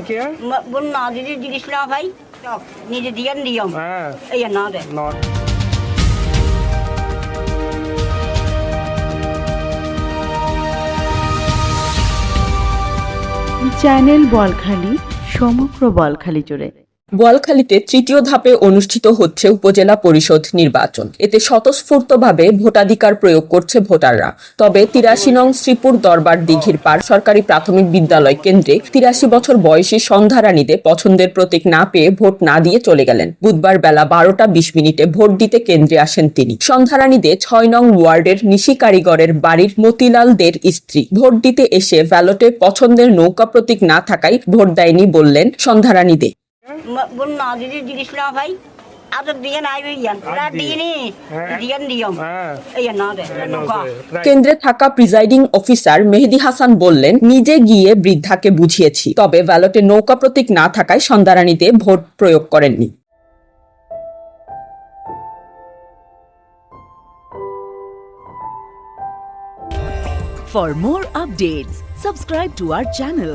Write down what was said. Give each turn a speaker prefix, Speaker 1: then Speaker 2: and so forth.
Speaker 1: কে?
Speaker 2: না দিদি জিনিস না ভাই নিজে দিয়ান দিয়ম।
Speaker 1: হ্যাঁ।
Speaker 2: এই না।
Speaker 3: চ্যানেল বলখালি সমগ্র বলখালি জুড়ে।
Speaker 4: বোয়ালখালীতে তৃতীয় ধাপে অনুষ্ঠিত হচ্ছে উপজেলা পরিষদ নির্বাচন। এতে স্বতঃস্ফূর্তভাবে ভোটাধিকার প্রয়োগ করছে ভোটাররা। তবে তিরাশি নং শ্রীপুর দরবার দিঘির পার সরকারি প্রাথমিক বিদ্যালয় কেন্দ্রে তিরাশি বছর বয়সী সন্ধ্যারানীতে পছন্দের প্রতীক না পেয়ে ভোট না দিয়ে চলে গেলেন। বুধবার বেলা বারোটা বিশ মিনিটে ভোট দিতে কেন্দ্রে আসেন তিনি। সন্ধ্যারানীতে ছয় নং ওয়ার্ডের নিশি কারিগরের বাড়ির মতিলাল দের স্ত্রী। ভোট দিতে এসে ব্যালটে পছন্দের নৌকা প্রতীক না থাকায় ভোট দেয়নি বললেন সন্ধ্যারানী দে
Speaker 2: এই না দে নৌকা
Speaker 4: কেন্দ্রে থাকা প্রিজাইডিং অফিসার মেহেদি হাসান বললেন নিজে গিয়ে বৃদ্ধাকে বুঝিয়েছি তবে ব্যালটে নৌকা প্রতীক না থাকায় সন্ধ্যারানীতে ভোট প্রয়োগ করেননি।
Speaker 5: For more updates, subscribe to our channel,